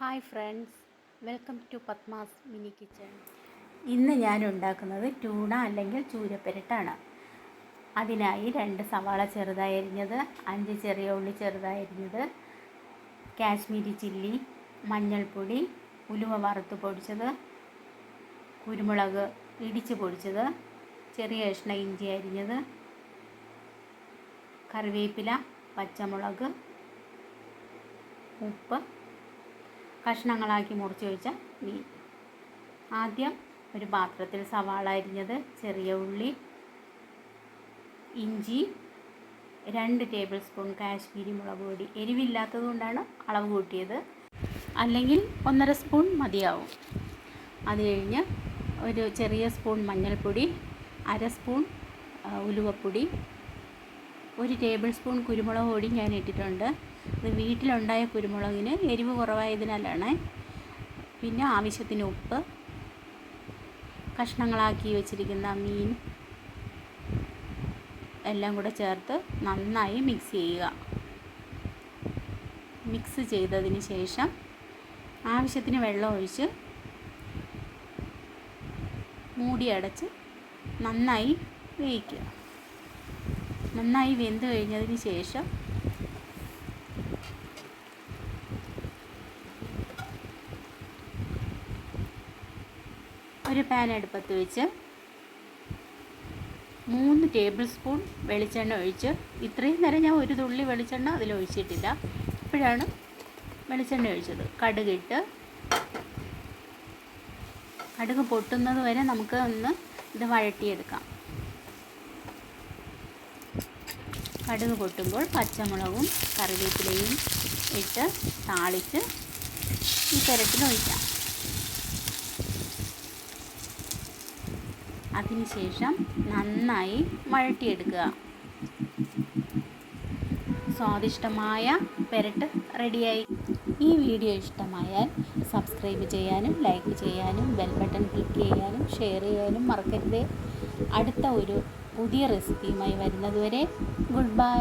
Hi friends welcome to Padmas mini kitchen. ഇന്ന് ഞാൻ ഉണ്ടാക്കുന്നത് ട്യൂണ അല്ലെങ്കിൽ ചൂരപ്പെരട്ടാണ്. അതിനായി രണ്ട് സവാള ചെറുതായി അരിഞ്ഞത് അഞ്ച് ചെറിയ ഉള്ളി ചെറുതായി അരിഞ്ഞത് കാശ്മീരി ചില്ലി മഞ്ഞൾപ്പൊടി ഉലുവ വറുത്ത് പൊടിച്ചത് കുരുമുളക് ഇടിച്ച് പൊടിച്ചത് ചെറിയ കഷ്ണ ഇഞ്ചി അരിഞ്ഞത് കറിവേപ്പില പച്ചമുളക് ഉപ്പ് കഷ്ണങ്ങളാക്കി മുറിച്ച് വെച്ച മീൻ. ആദ്യം ഒരു പാത്രത്തിൽ സവാള അരിഞ്ഞത് ചെറിയ ഉള്ളി ഇഞ്ചി രണ്ട് ടേബിൾ സ്പൂൺ കാശ്മീരി മുളക് പൊടി. എരിവില്ലാത്തത് കൊണ്ടാണ് അളവ് കൂട്ടിയത്. അല്ലെങ്കിൽ ഒന്നര സ്പൂൺ മതിയാവും. അത് കഴിഞ്ഞ് ഒരു ചെറിയ സ്പൂൺ മഞ്ഞൾപ്പൊടി അര സ്പൂൺ ഉലുവപ്പൊടി ഒരു ടേബിൾ സ്പൂൺ കുരുമുളക് പൊടി ഞാൻ ഇട്ടിട്ടുണ്ട്. ഇത് വീട്ടിലുണ്ടായ കുരുമുളകിന് എരിവ് കുറവായതിനാലാണ്. പിന്നെ ആവശ്യത്തിന് ഉപ്പ്. കഷ്ണങ്ങളാക്കി വെച്ചിരിക്കുന്ന മീൻ. എല്ലാം കൂടെ ചേർത്ത് നന്നായി മിക്സ് ചെയ്യുക. മിക്സ് ചെയ്തതിന് ശേഷം ആവശ്യത്തിന് വെള്ളം ഒഴിച്ച് മൂടി അടച്ച് നന്നായി വേവിക്കുക. നന്നായി വെന്ത് കഴിഞ്ഞതിന് ശേഷം ഒരു പാൻ അടുപ്പത്ത് വെച്ച് മൂന്ന് ടേബിൾ സ്പൂൺ വെളിച്ചെണ്ണ ഒഴിച്ച് ഇത്രയും നേരം ഞാൻ ഒരു തുള്ളി വെളിച്ചെണ്ണ അതിൽ ഒഴിച്ചിട്ടില്ല. ഇപ്പോഴാണ് വെളിച്ചെണ്ണ ഒഴിച്ചത്. കടുകിട്ട് കടുക് പൊട്ടുന്നത് വരെ നമുക്ക് ഒന്ന് ഇത് വഴട്ടിയെടുക്കാം കടുക് പൊട്ടുമ്പോൾ പച്ചമുളകും കറിവേപ്പിലയും ഇട്ട് താളിച്ച് ഈ ഒഴിക്കാം. അതിനുശേഷം നന്നായി വഴട്ടിയെടുക്കുക സ്വാദിഷ്ടമായ പെരട്ട് റെഡിയായി. ഈ വീഡിയോ ഇഷ്ടമായാൽ സബ്സ്ക്രൈബ് ചെയ്യാനും ലൈക്ക് ചെയ്യാനും ബെൽ ബട്ടൺ ക്ലിക്ക് ചെയ്യാനും ഷെയർ ചെയ്യാനും മറക്കരുത്. അടുത്ത ഒരു പുതിയ റെസിപ്പിയുമായി വരുന്നതുവരെ ഗുഡ് ബൈ